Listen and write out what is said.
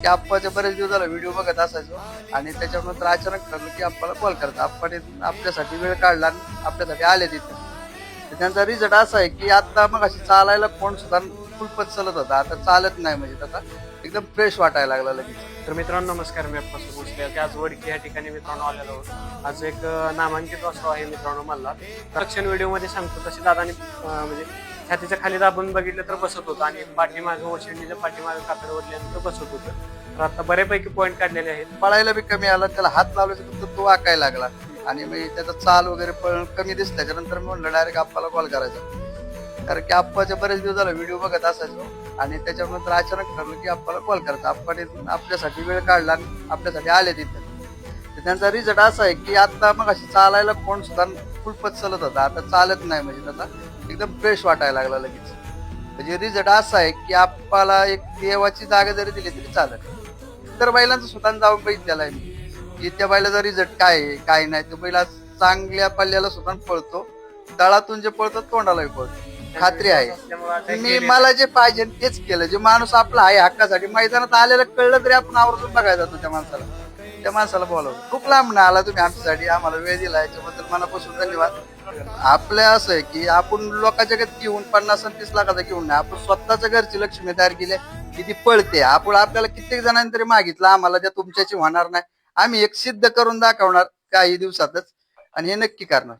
की आप्पाच्या बरेच दिवस झाला व्हिडिओ बघत असायचो. आणि त्याच्यानंतर अचानक ठरलं की आप्पाला कॉल करतात. आप्पाने आपल्यासाठी वेळ काढला आणि आपल्यासाठी आले तिथे. तर त्यांचा रिझल्ट असा आहे की आता मग अशी चालायला कोण सुद्धा फुलपत चालत होता. आता चालत नाही म्हणजे आता एकदम फ्रेश वाटायला लागला लगेच. तर मित्रांनो नमस्कार. मी आपण भोसले की आज वडकी या ठिकाणी मित्रांनो आलेलो आहोत. आज एक नामांकित वास्तव आहे मित्रांनो मला. रक्षण व्हिडिओमध्ये सांगतो. तसे दादानी म्हणजे छातीच्या खाली दाबून बघितलं तर बसत होतं. आणि पाठीमागं ओशिंडीच्या पाठीमागं कातड ओढल्यानंतर बसत होतं. तर आता बऱ्यापैकी पॉईंट काढलेले आहेत. पळायला बी कमी आला त्याला हात लावल्याचं फक्त तो वाकायला लागला. आणि मग त्याचा चाल वगैरे पण कमी दिसल्याच्या त्याच्यानंतर मी म्हणलं डायरेक्ट आप्पाला कॉल करायचा. कारण की आप्पाच्या बरेच दिवस झाला व्हिडिओ बघत असायचो. आणि त्याच्यानंतर अचानक ठरलं की आप्पाला कॉल करायचा. आप्पाने आपल्यासाठी वेळ काढला आणि आपल्यासाठी आले तिथे. तर त्यांचा रिझल्ट असा आहे की आता मग अशी चालायला कोण सुद्धा फुलपत चालत होता. आता चालत नाही म्हणजे त्याचा एकदम फ्रेश वाटायला लागला लगेच. म्हणजे रिझल्ट असा आहे की आपल्याला एक देवाची जागा जरी दिली तरी चालत तर बैलांचं स्वतः जाऊन बघितलेला आहे मी. की त्या बैलाचा रिझल्ट काय आहे काय नाही तो बैला चांगल्या पल्ल्याला सुद्धा पळतो. तळातून जे पळतो तोंडालाही पळतो. खात्री आहे. मी मला जे पाहिजे तेच केलं. जे माणूस आपला आहे हक्कासाठी मैदानात आलेलं कळलं तरी आपण आवर्जून बघायला जातो त्या माणसाला. त्या माणसाला बोलावं खूप लांब ना आला तुम्ही आमच्यासाठी आम्हाला वेळ दिला याच्याबद्दल मनापासून धन्यवाद. आपलं असं आहे की आपण लोकांच्या घरात घेऊन पन्नास आणि तीस लाखाचा घेऊन नाही आपण स्वतःच्या घरची लक्ष्मी तयार केली की ती पळते. आपण आपल्याला कित्येक जणांनी तरी मागितलं आम्हाला त्या तुमच्याशी होणार नाही. आम्ही एक सिद्ध करून दाखवणार काही दिवसातच आणि हे नक्की करणार.